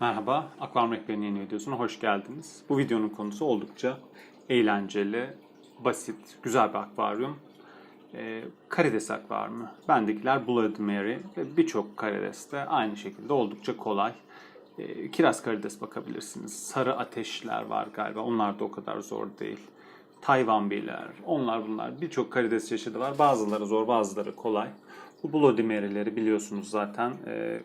Merhaba, Akvaryum Rehberi'nin yeni videosuna hoş geldiniz. Bu videonun konusu oldukça eğlenceli, basit, güzel bir akvaryum. Ee, karides akvaryumu. Bendekiler Blood Mary ve birçok karides de aynı şekilde oldukça kolay. Ee, kiraz karides bakabilirsiniz. Sarı ateşler var galiba. Onlar da o kadar zor değil. Tayvan biler, onlar bunlar. Birçok karides çeşidi var. Bazıları zor, bazıları kolay. Bu Bloody Mary'leri biliyorsunuz zaten. Ee,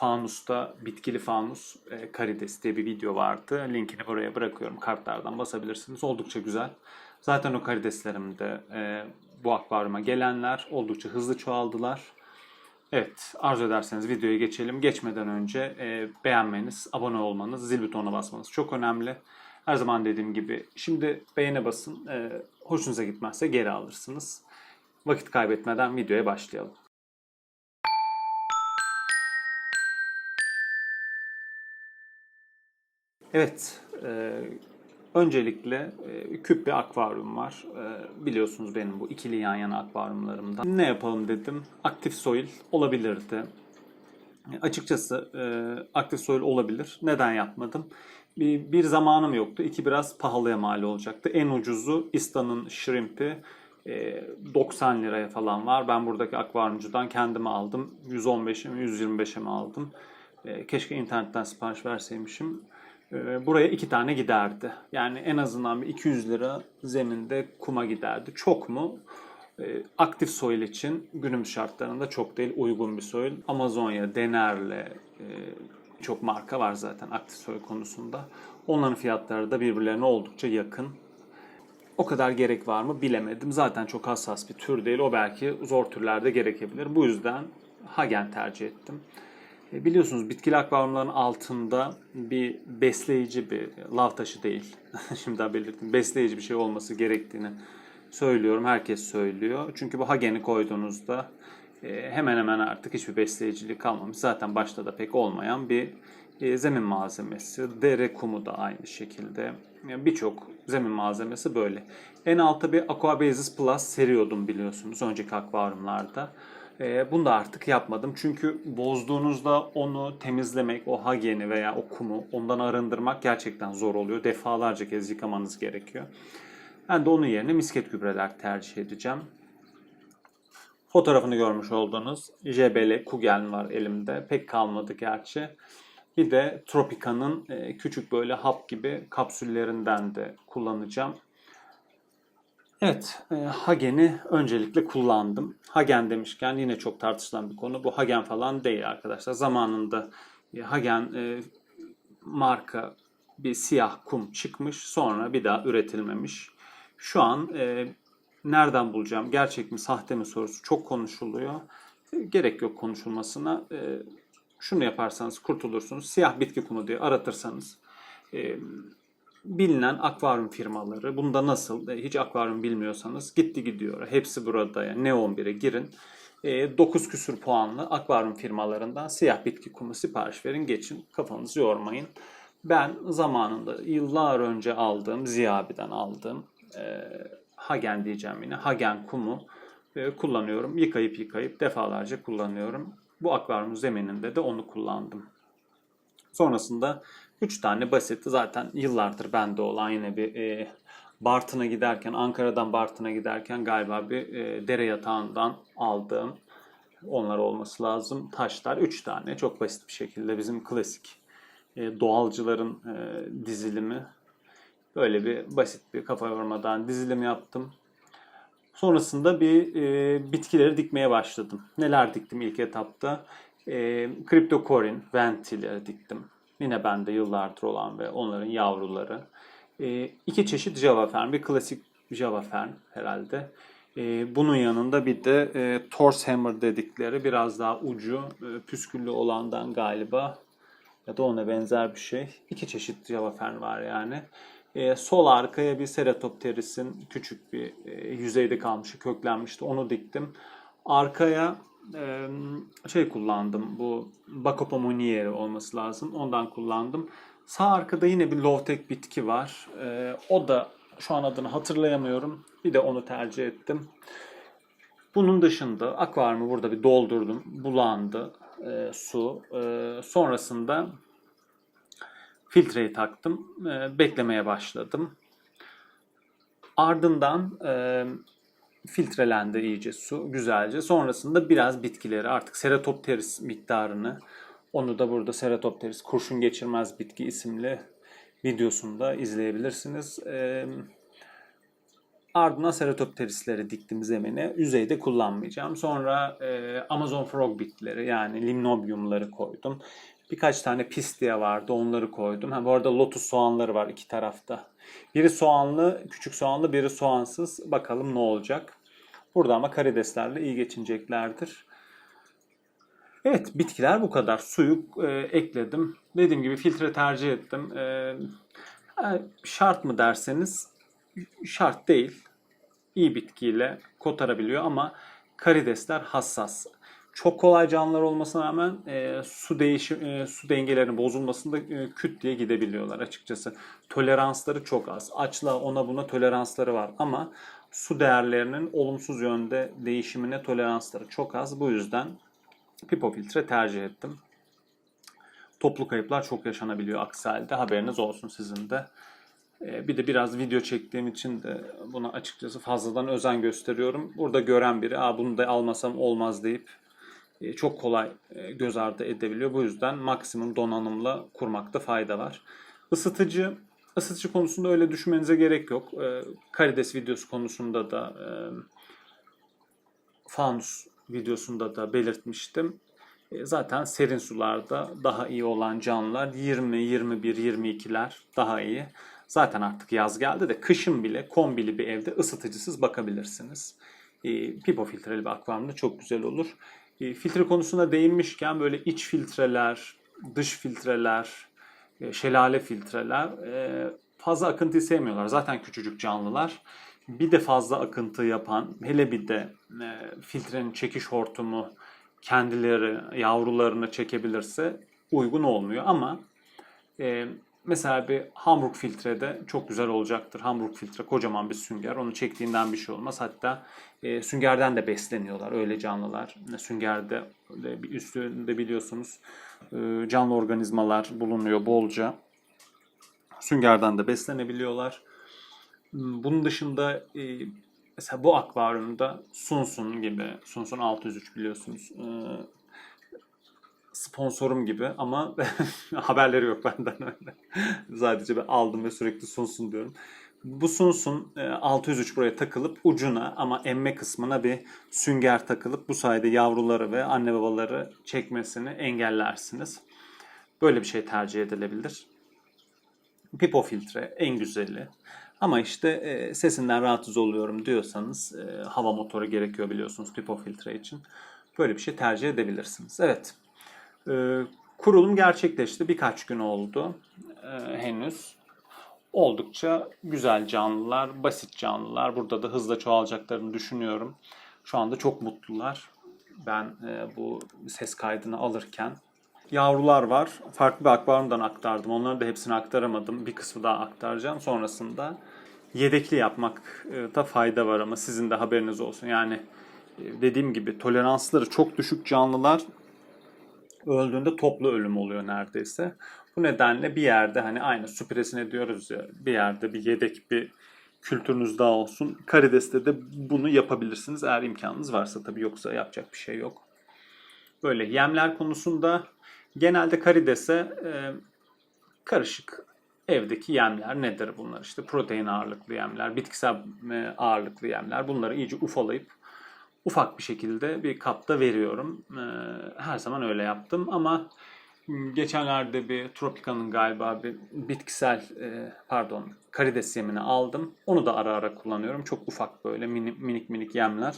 Fanusta bitkili fanus e, karides diye bir video vardı. Linkini buraya bırakıyorum. Kartlardan basabilirsiniz. Oldukça güzel. Zaten o karideslerim de e, bu akvaryuma gelenler oldukça hızlı çoğaldılar. Evet, arzu ederseniz videoya geçelim. Geçmeden önce e, beğenmeniz, abone olmanız, zil butonuna basmanız çok önemli. Her zaman dediğim gibi şimdi beğene basın. E, hoşunuza gitmezse geri alırsınız. Vakit kaybetmeden videoya başlayalım. Evet, e, öncelikle e, küp bir akvaryum var. E, biliyorsunuz benim bu ikili yan yana akvaryumlarımda. Ne yapalım dedim, aktif soil olabilirdi. E, açıkçası e, aktif soil olabilir. Neden yapmadım? Bir, bir zamanım yoktu. İki biraz pahalıya mal olacaktı. En ucuzu İstan'ın shrimp'i e, 90 liraya falan var. Ben buradaki akvaryumcudan kendime aldım. 115'e mi 125'e mi aldım. E, keşke internetten sipariş verseymişim. E, buraya iki tane giderdi. Yani en azından bir 200 lira zeminde kuma giderdi. Çok mu? E, aktif soil için günümüz şartlarında çok değil uygun bir soil. Amazonya, Dener'le e, çok marka var zaten aktif soil konusunda. Onların fiyatları da birbirlerine oldukça yakın. O kadar gerek var mı bilemedim. Zaten çok hassas bir tür değil. O belki zor türlerde gerekebilir. Bu yüzden Hagen tercih ettim. E, Biliyorsunuz bitkili akvaryumların altında bir besleyici bir lav taşı değil. Şimdiden belirttim. Besleyici bir şey olması gerektiğini söylüyorum. Herkes söylüyor. Çünkü bu Hagen'i koyduğunuzda e, hemen hemen artık hiçbir besleyicilik kalmamış. Zaten başta da pek olmayan bir e, zemin malzemesi. Dere kumu da aynı şekilde. Yani Birçok zemin malzemesi böyle. En altta bir Aquabasis Plus seriyordum biliyorsunuz önceki akvaryumlarda. E, bunu da artık yapmadım. Çünkü bozduğunuzda onu temizlemek, o hageni veya o kumu ondan arındırmak gerçekten zor oluyor. Defalarca kez yıkamanız gerekiyor. Ben de onun yerine misket gübreler tercih edeceğim. Fotoğrafını görmüş olduğunuz JBL Kugel var elimde. Pek kalmadı gerçi. Bir de Tropica'nın e, küçük böyle hap gibi kapsüllerinden de kullanacağım. Evet, e, Hagen'i öncelikle kullandım. Hagen demişken yine çok tartışılan bir konu. Bu Hagen falan değil arkadaşlar. Zamanında e, Hagen e, marka bir siyah kum çıkmış. Sonra bir daha üretilmemiş. Şu an nereden bulacağım? Gerçek mi, sahte mi sorusu çok konuşuluyor. Gerek yok konuşulmasına. Şunu yaparsanız kurtulursunuz. Siyah bitki kumu diye aratırsanız bilinen akvaryum firmaları. Bunda nasıl? E, Hiç akvaryum bilmiyorsanız gitti gidiyor. Hepsi burada. Yani Neon 1'e girin. E, 9 küsür puanlı akvaryum firmalarından siyah bitki kumu sipariş verin. Geçin. Kafanızı yormayın. Ben zamanında yıllar önce aldığım, Ziya abi'den aldığım e, Hagen diyeceğim yine. Hagen kumu e, kullanıyorum. Yıkayıp yıkayıp defalarca kullanıyorum. Bu akvaryum zemininde de onu kullandım. Sonrasında 3 tane basit zaten yıllardır bende olan yine bir e, Bartın'a giderken Ankara'dan Bartın'a giderken galiba bir e, dere yatağından aldığım onlar olması lazım taşlar 3 tane çok basit bir şekilde bizim klasik e, doğalcıların e, dizilimi böyle bir basit bir kafa yormadan dizilim yaptım. Sonrasında bir e, bitkileri dikmeye başladım. Neler diktim ilk etapta? E, Cryptocorin, Ventileri diktim. Yine bende yıllardır olan ve onların yavruları. E, iki çeşit Java Fern. Bir klasik Java Fern herhalde. E, bunun yanında bir de e, Torse Hammer dedikleri biraz daha ucu e, püsküllü olandan galiba ya da ona benzer bir şey. İki çeşit Java Fern var yani. E, sol arkaya bir Ceratopteris'in küçük bir e, yüzeyde kalmışı köklenmişti. Onu diktim. Arkaya e, şey kullandım. Bu Bacopa Monieri olması lazım. Ondan kullandım. Sağ arkada yine bir low-tech bitki var. E, o da şu an adını hatırlayamıyorum. Bir de onu tercih ettim. Bunun dışında akvaryumu burada bir doldurdum. Bulandı e, su. E, sonrasında Filtreyi taktım. e, beklemeye başladım. Ardından e, filtrelendi iyice su güzelce. Sonrasında biraz bitkileri artık Ceratopteris miktarını onu da burada Ceratopteris kurşun geçirmez bitki isimli videosunda izleyebilirsiniz. Ee, ardından Ceratopterisleri diktim zemine. Yüzeyde kullanmayacağım. Sonra e, Amazon frog bitkileri yani limnobiumları koydum. Birkaç tane pistia vardı onları koydum. Ha, bu arada lotus soğanları var iki tarafta. Biri soğanlı, küçük soğanlı, biri soğansız. Bakalım ne olacak. Burada ama karideslerle iyi geçineceklerdir. Evet bitkiler bu kadar. Suyu e, ekledim. Dediğim gibi filtre tercih ettim. E, şart mı derseniz şart değil. İyi bitkiyle kotarabiliyor ama karidesler hassas. Çok kolay canlılar olmasına rağmen e, su değişim e, su dengelerinin bozulmasında e, küt diye gidebiliyorlar açıkçası. Toleransları çok az. Açla ona buna toleransları var ama su değerlerinin olumsuz yönde değişimine toleransları çok az. Bu yüzden pipo filtre tercih ettim. Toplu kayıplar çok yaşanabiliyor aksi halde. Haberiniz olsun sizin de. Ee, Bir de biraz video çektiğim için de buna açıkçası fazladan özen gösteriyorum. Burada gören biri Aa, bunu da almasam olmaz deyip e, çok kolay e, göz ardı edebiliyor. Bu yüzden maksimum donanımla kurmakta fayda var. Isıtıcı ısıtıcı konusunda öyle düşünmenize gerek yok. Ee, Karides videosu konusunda da e, fanus videosunda da belirtmiştim. E, Zaten serin sularda daha iyi olan canlılar 20, 21, 22'ler daha iyi. Zaten artık yaz geldi de kışın bile kombili bir evde ısıtıcısız bakabilirsiniz. E, Pipo filtreli bir akvaryumda çok güzel olur. E, Filtre konusuna değinmişken böyle iç filtreler, dış filtreler, e, şelale filtreler e, fazla akıntıyı sevmiyorlar. Zaten küçücük canlılar. Bir de fazla akıntı yapan, hele bir de filtrenin çekiş hortumu kendileri yavrularını çekebilirse uygun olmuyor ama mesela bir Hamburg filtrede çok güzel olacaktır. Hamburg filtre kocaman bir sünger. Onu çektiğinden bir şey olmaz. Hatta e, süngerden de besleniyorlar öyle canlılar. Süngerde de bir üstünde biliyorsunuz e, canlı organizmalar bulunuyor bolca. Süngerden de beslenebiliyorlar. Hmm, Bunun dışında e, mesela bu akvaryumda Sunsun gibi, Sunsun 603 biliyorsunuz. e, sponsorum gibi ama haberleri yok benden öyle. Sadece ben aldım ve sürekli Sunsun diyorum. Bu Sunsun e, 603 buraya takılıp ucuna ama emme kısmına bir sünger takılıp bu sayede yavruları ve anne babaları çekmesini engellersiniz. Böyle bir şey tercih edilebilir. Pipo filtre en güzeli. Ama işte e, sesinden rahatsız oluyorum diyorsanız e, hava motoru gerekiyor biliyorsunuz pipo filtre için. Böyle bir şey tercih edebilirsiniz. Evet. E, kurulum gerçekleşti. Birkaç gün oldu e, henüz. Oldukça güzel canlılar, basit canlılar. Burada da hızla çoğalacaklarını düşünüyorum. Şu anda çok mutlular. Ben e, bu ses kaydını alırken yavrular var. Farklı bir akvaryumdan aktardım. Onları da hepsini aktaramadım. Bir kısmı daha aktaracağım. Sonrasında yedekli yapmakta fayda var ama sizin de haberiniz olsun. Yani e, dediğim gibi toleransları çok düşük canlılar öldüğünde toplu ölüm oluyor neredeyse. Bu nedenle bir yerde hani aynı süpresine diyoruz ya bir yerde bir yedek bir kültürünüz daha olsun. Karides'te de bunu yapabilirsiniz eğer imkanınız varsa tabii yoksa yapacak bir şey yok. Böyle yemler konusunda genelde karidese e, karışık evdeki yemler nedir bunlar? İşte protein ağırlıklı yemler, bitkisel e, ağırlıklı yemler. Bunları iyice ufalayıp ufak bir şekilde bir kapta veriyorum. E, her zaman öyle yaptım ama m, geçenlerde bir Tropica'nın galiba bir bitkisel e, pardon karides yemini aldım. Onu da ara ara kullanıyorum. Çok ufak böyle mini- minik minik yemler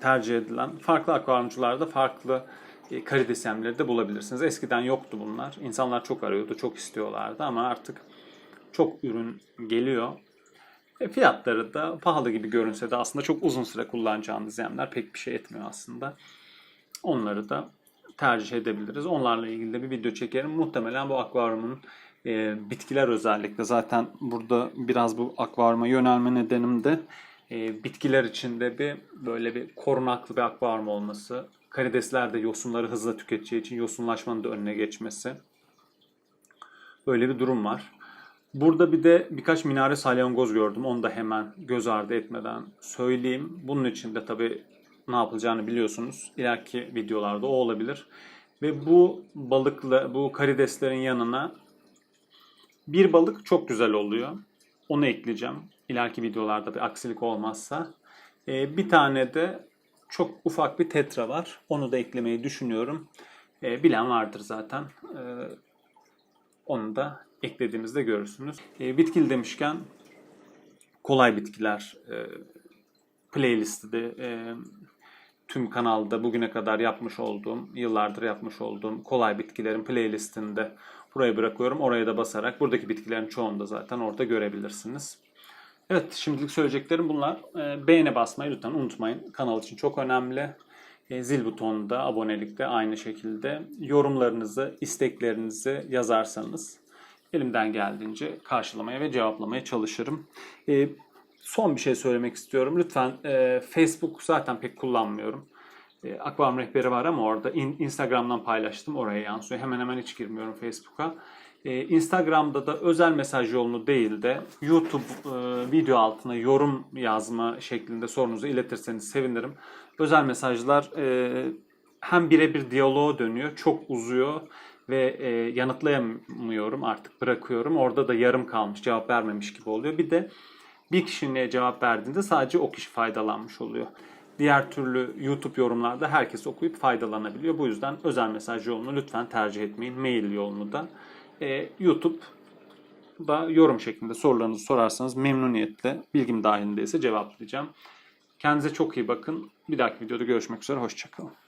tercih edilen. Farklı akvaryumcularda farklı e, karides yemleri de bulabilirsiniz. Eskiden yoktu bunlar. İnsanlar çok arıyordu, çok istiyorlardı ama artık çok ürün geliyor. E, fiyatları da pahalı gibi görünse de aslında çok uzun süre kullanacağınız yemler pek bir şey etmiyor aslında. Onları da tercih edebiliriz. Onlarla ilgili de bir video çekerim. Muhtemelen bu akvaryumun e, bitkiler özellikle zaten burada biraz bu akvaryuma yönelme nedenim de e, bitkiler içinde bir böyle bir korunaklı bir akvaryum olması. Karidesler de yosunları hızla tüketeceği için yosunlaşmanın da önüne geçmesi. Böyle bir durum var. Burada bir de birkaç minare salyangoz gördüm. Onu da hemen göz ardı etmeden söyleyeyim. Bunun için de tabii ne yapılacağını biliyorsunuz. İleriki videolarda o olabilir. Ve bu balıkla, bu karideslerin yanına bir balık çok güzel oluyor. Onu ekleyeceğim. İleriki videolarda bir aksilik olmazsa. Ee, bir tane de çok ufak bir tetra var. Onu da eklemeyi düşünüyorum. Ee, bilen vardır zaten. Ee, onu da eklediğimizde görürsünüz. Ee, bitkili demişken kolay bitkiler e, playlisti de e, tüm kanalda bugüne kadar yapmış olduğum, yıllardır yapmış olduğum kolay bitkilerin playlistinde buraya bırakıyorum. Oraya da basarak buradaki bitkilerin çoğunu da zaten orada görebilirsiniz. Evet şimdilik söyleyeceklerim bunlar. Ee, beğene basmayı lütfen unutmayın. Kanal için çok önemli. Ee, zil butonunda, abonelikte aynı şekilde yorumlarınızı, isteklerinizi yazarsanız elimden geldiğince karşılamaya ve cevaplamaya çalışırım. Ee, son bir şey söylemek istiyorum. Lütfen e, Facebook zaten pek kullanmıyorum. E, Akvaryum rehberi var ama orada in- Instagram'dan paylaştım. Oraya yansıyor. Hemen hemen hiç girmiyorum Facebook'a. E, Instagram'da da özel mesaj yolunu değil de YouTube e, video altına yorum yazma şeklinde sorunuzu iletirseniz sevinirim. Özel mesajlar e, hem birebir diyaloğa dönüyor, çok uzuyor ve e, yanıtlayamıyorum artık bırakıyorum. Orada da yarım kalmış, cevap vermemiş gibi oluyor. Bir de bir kişinin cevap verdiğinde sadece o kişi faydalanmış oluyor. Diğer türlü YouTube yorumlarda herkes okuyup faydalanabiliyor. Bu yüzden özel mesaj yolunu lütfen tercih etmeyin. Mail yolunu da. Ee, YouTube'da yorum şeklinde sorularınızı sorarsanız memnuniyetle bilgim dahilindeyse cevaplayacağım. Kendinize çok iyi bakın. Bir dahaki videoda görüşmek üzere. Hoşçakalın.